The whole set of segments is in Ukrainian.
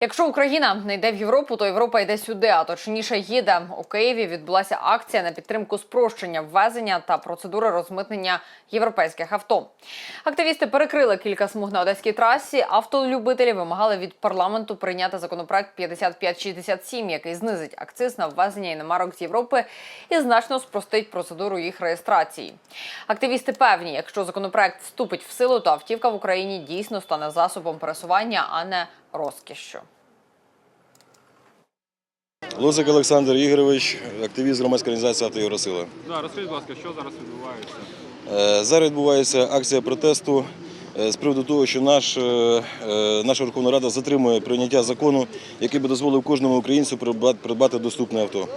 Якщо Україна не йде в Європу, то Європа йде сюди, а точніше їде. У Києві відбулася акція на підтримку спрощення ввезення та процедури розмитнення європейських авто. Активісти перекрили кілька смуг на одеській трасі. Автолюбителі вимагали від парламенту прийняти законопроект 5567, який знизить акциз на ввезення іномарок з Європи і значно спростить процедуру їх реєстрації. Активісти певні, якщо законопроект вступить в силу, то автівка в Україні дійсно стане засобом пересування, а не розкішшю. Лозик Олександр Ігорович, активіст громадської організації «Автоєвросила». Да, розкажіть, будь ласка, що зараз відбувається? Е, Зараз відбувається акція протесту е, з приводу того, що наш, е, наша Верховна Рада затримує прийняття закону, який би дозволив кожному українцю придбати- доступне авто.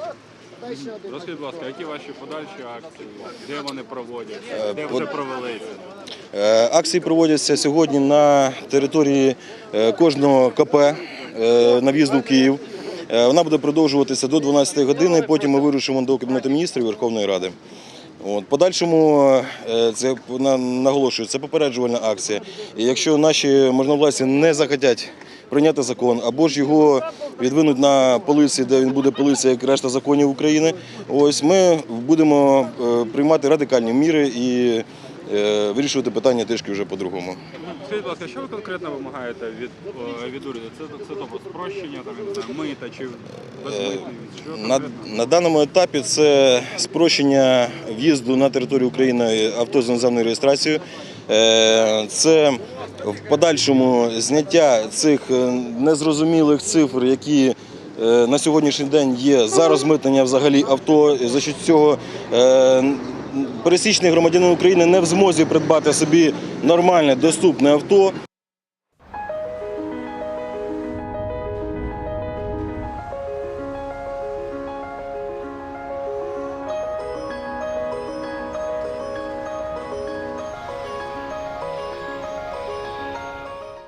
Розкажіть, будь ласка, які ваші подальші акції? Де вони проводяться? Де вже провелися? Е, Акції проводяться сьогодні на території е, кожного КП е, на в'їзду в Київ. Вона буде продовжуватися до 12 години. Потім ми вирушимо до Кабінету міністрів Верховної Ради. От, подальшому це наголошую, це попереджувальна акція. І якщо наші можновладці не захотять прийняти закон або ж його відвинуть на полиці, де він буде пилитися, як решта законів України, ось ми будемо приймати радикальні міри і вирішувати питання трішки вже по-другому. Скажіть, будь ласка, що ви конкретно вимагаєте від, е, від уряду? Це, це тобто спрощення, там, мита чи безмитний? На, на даному етапі це спрощення в'їзду на територію України авто з іноземною реєстрацією. Е, Це в подальшому зняття цих е, незрозумілих цифр, які е, на сьогоднішній день є за розмитнення взагалі авто. За що цього е, пересічний громадянин України не в змозі придбати собі нормальне доступне авто.